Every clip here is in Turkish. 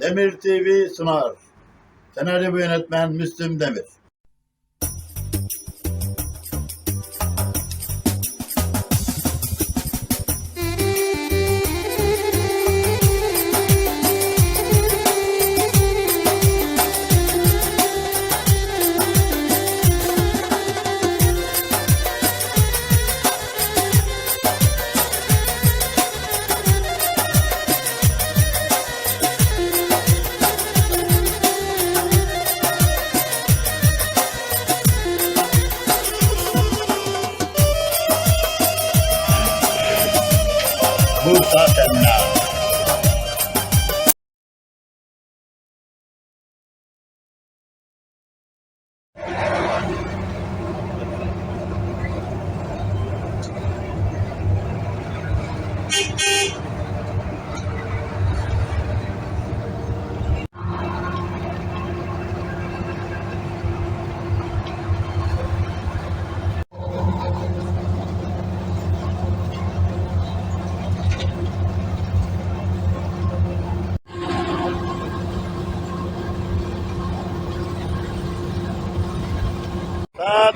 Demir TV sunar. Senaryo yönetmen Müslüm Demir.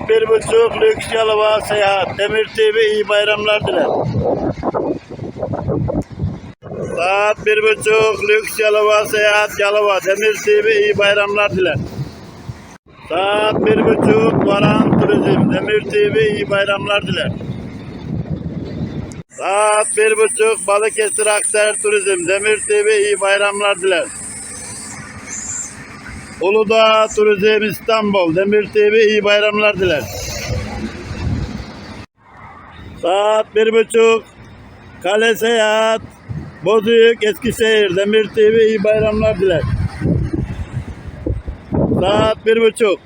Bir buçuk lüks Yalova seyahat. Demir TV iyi bayramlar diler. Saat bir buçuk lüks Yalova seyahat Yalova. Demir TV iyi bayramlar diler. Saat bir buçuk Varan Turizm. Demir TV iyi bayramlar diler. Saat bir buçuk Balıkesir Akser Turizm. Demir TV iyi bayramlar diler. Uludağ Turizm İstanbul. Demir TV iyi bayramlar diler. Saat bir buçuk. Kale Seyahat. Bozüyük Eskişehir. Demir TV iyi bayramlar diler. Saat bir buçuk.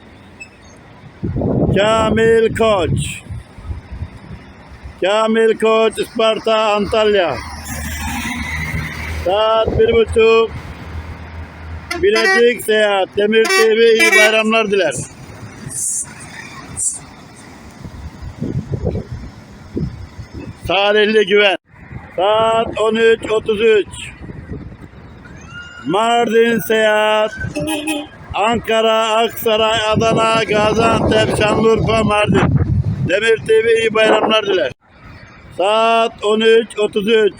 Kamil Koç. Kamil Koç Isparta Antalya. Saat bir buçuk. Bilecik Seyahat, Demir TV iyi bayramlar diler. Salihli Güven. Saat 13.33. Mardin Seyahat. Ankara, Aksaray, Adana, Gaziantep, Şanlıurfa, Mardin. Demir TV iyi bayramlar diler. Saat 13.33.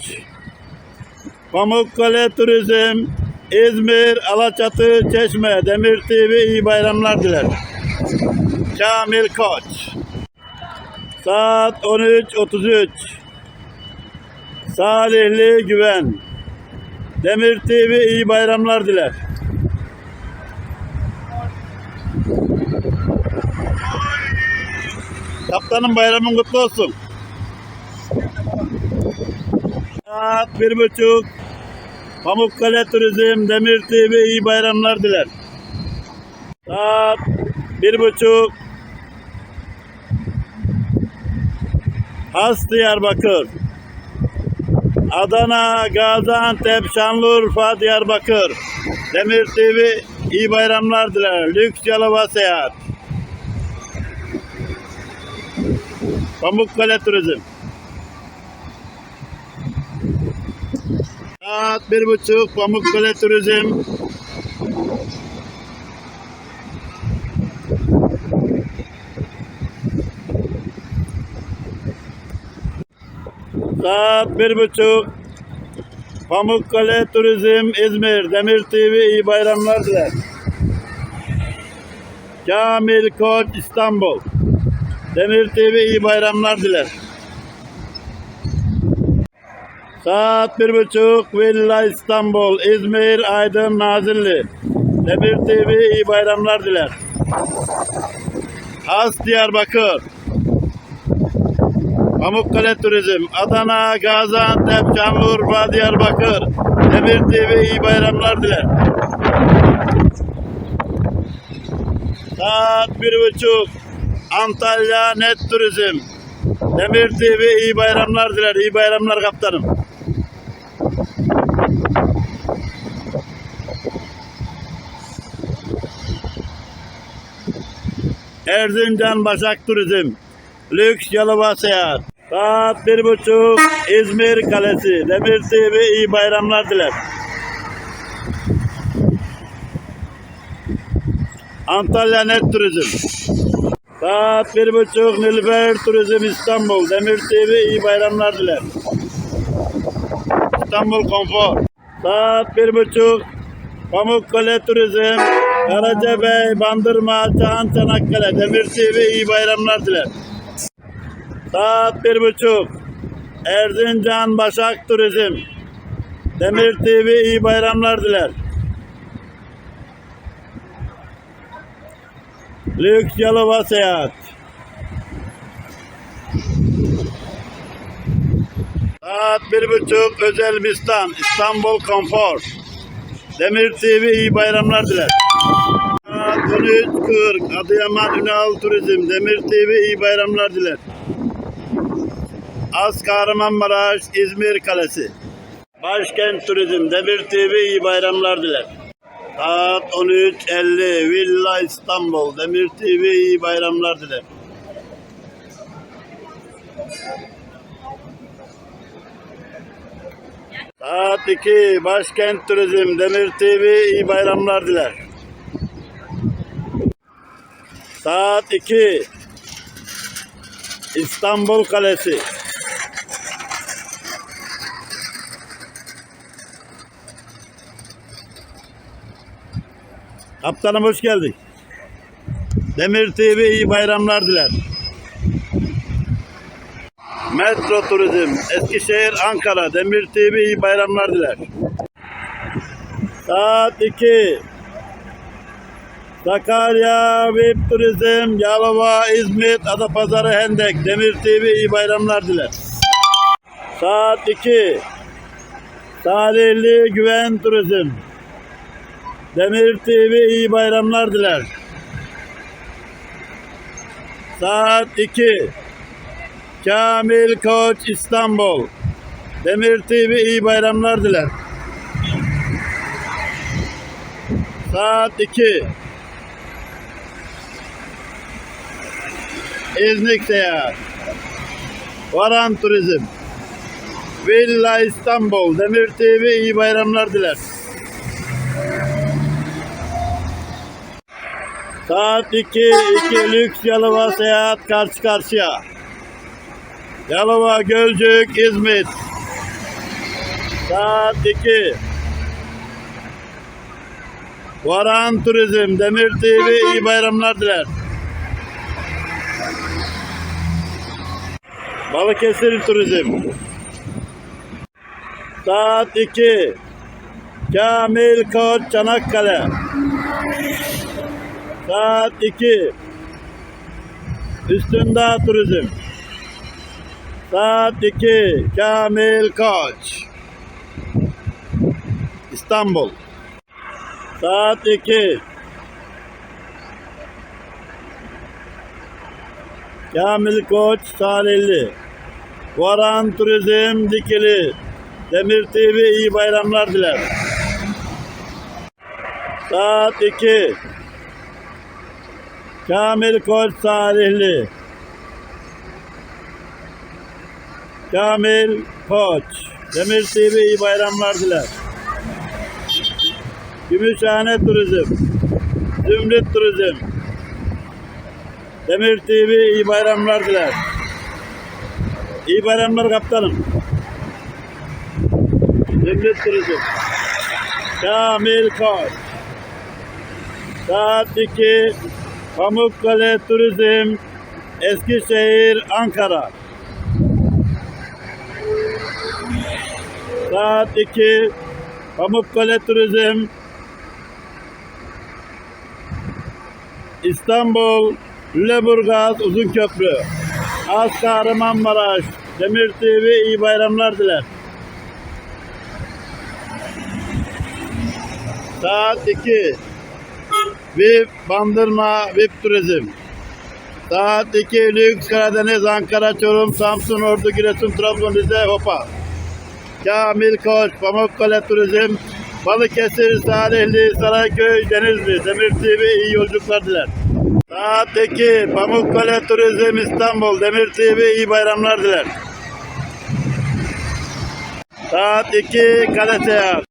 Pamukkale Turizm, İzmir, Alaçatı, Çeşme, Demir TV iyi bayramlar diler. Kamil Koç. Saat 13.33. Salihli Güven. Demir TV iyi bayramlar diler. Kaptanım bayramın kutlu olsun. Saat bir buçuk. Pamukkale Turizm, Demir TV iyi bayramlar diler. Saat bir buçuk. Has Diyarbakır. Adana, Gaziantep, Şanlıurfa, Diyarbakır. Demir TV iyi bayramlar diler. Lüks Yalova Seyahat. Pamukkale Turizm. Saat bir buçuk Pamukkale Turizm. Saat bir buçuk Pamukkale Turizm İzmir Demir TV iyi bayramlar diler. Kamil Koç İstanbul Demir TV iyi bayramlar diler. Saat bir buçuk Villa İstanbul, İzmir, Aydın, Nazilli. Demir TV iyi bayramlar diler. Has Diyarbakır. Pamukkale Turizm, Adana, Gaziantep, Şanlıurfa, Diyarbakır. Demir TV iyi bayramlar diler. Saat bir buçuk Antalya Net Turizm. Demir TV iyi bayramlar diler. İyi bayramlar kaptanım. Erzincan Başak Turizm, Lüks Yalova Seyahat, saat bir buçuk İzmir Kalesi, Demir TV iyi bayramlar diler. Antalya Net Turizm, saat bir buçuk Nilüfer Turizm İstanbul, Demir TV iyi bayramlar diler. İstanbul Konfor, saat bir buçuk Pamukkale Turizm, Karacabey, Bandırma, Çağan, Çanakkale. Demir TV iyi bayramlar diler. Saat bir buçuk Erzincan Başak Turizm. Demir TV iyi bayramlar diler. Lüks Yalova Seyahat. Saat bir buçuk Özel Bistan İstanbul Konfor. Demir TV iyi bayramlar diler. Saat 13.40 Adıyaman Ünal Turizm. Demir TV iyi bayramlar diler. Az Kahramanmaraş İzmir Kalesi. Başkent Turizm Demir TV iyi bayramlar diler. Saat 13.50 Villa İstanbul Demir TV iyi bayramlar diler. Saat 2 Başkent Turizm Demir TV iyi bayramlar diler. Saat 2 İstanbul Kalesi. Kaptanım hoş geldik. Demir TV iyi bayramlar diler. Metro Turizm Eskişehir Ankara Demir TV iyi bayramlar diler. Saat 2 Sakarya VIP Turizm Yalova İzmit Adapazarı Hendek Demir TV iyi bayramlar diler. Saat 2 Salihli Güven Turizm Demir TV iyi bayramlar diler. Saat 2 Kamil Koç İstanbul. Demir TV iyi bayramlar diler. Saat 2 İznik Seyahat. Varan Turizm. Villa İstanbul. Demir TV iyi bayramlar diler. Saat 2, 2 lüks Yalova seyahat karşı karşıya. Yalova, Gölcük, İzmit. Saat 2. Varan Turizm, Demir TV iyi bayramlar diler. Balıkesir Turizm. Saat 2. Kamil Koç Çanakkale. Saat 2. Üstünde Turizm. Saat 2. Kamil Koç. İstanbul. Saat 2. Kamil Koç Salihli. Varan Turizm Dikili. Demir TV iyi bayramlar diler. Saat 2. Kamil Koç Salihli. Kamil Koç. Demir TV iyi bayramlar diler. Gümüşhane Turizm. Zümrüt Turizm. Demir TV iyi bayramlar diler. İyi bayramlar kaptanım. Zümrüt Turizm. Kamil Koç. Saat 2 Pamukkale Turizm Eskişehir Ankara Saat 2 Pamukkale Turizm İstanbul Lüleburgaz Uzunköprü Az Kahramanmaraş Demir TV iyi bayramlar diler. Saat 2 VIP Bandırma VIP Turizm. Saat 2 Lüks Karadeniz Ankara Çorum Samsun Ordu Giresun Trabzon Rize Hopa. Kamil Koç Pamukkale Turizm. Balıkesir Salihli Sarayköy Denizli Demir TV iyi yolculuklar diler. Saat 2 Pamukkale Turizm İstanbul Demir TV iyi bayramlar diler. Saat 2 Kale Seyahat.